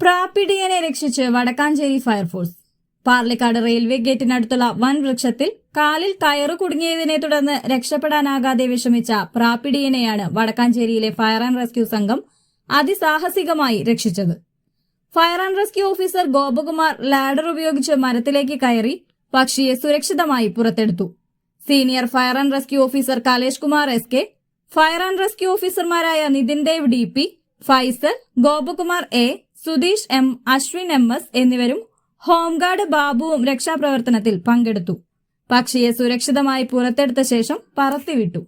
പ്രാപ്പിടിയനെ രക്ഷിച്ച് Vadakkanchery fire force. Parlikad railway ഗേറ്റിനടുത്തുള്ള വൻ വൃക്ഷത്തിൽ കാലിൽ കയറു കുടുങ്ങിയതിനെ തുടർന്ന് രക്ഷപ്പെടാനാകാതെ വിഷമിച്ച പ്രാപ്പിടിയനെയാണ് വടക്കാഞ്ചേരിയിലെ ഫയർ ആൻഡ് റെസ്ക്യൂ സംഘം അതിസാഹസികമായി രക്ഷിച്ചത്. Fire and rescue officer Gopakumar ladder ഉപയോഗിച്ച് മരത്തിലേക്ക് കയറി പക്ഷിയെ സുരക്ഷിതമായി പുറത്തെടുത്തു. Senior fire and rescue officer Kalesh Kumar S K fire and rescue ഓഫീസർമാരായ Nithin Dev D P Faisal Gopakumar A Sudheesh M Ashwin M S എന്നിവരും ഹോംഗാർഡ് ബാബുവും രക്ഷാപ്രവർത്തനത്തിൽ പങ്കെടുത്തു. പക്ഷിയെ സുരക്ഷിതമായി പുറത്തെടുത്ത ശേഷം പറത്തിവിട്ടു.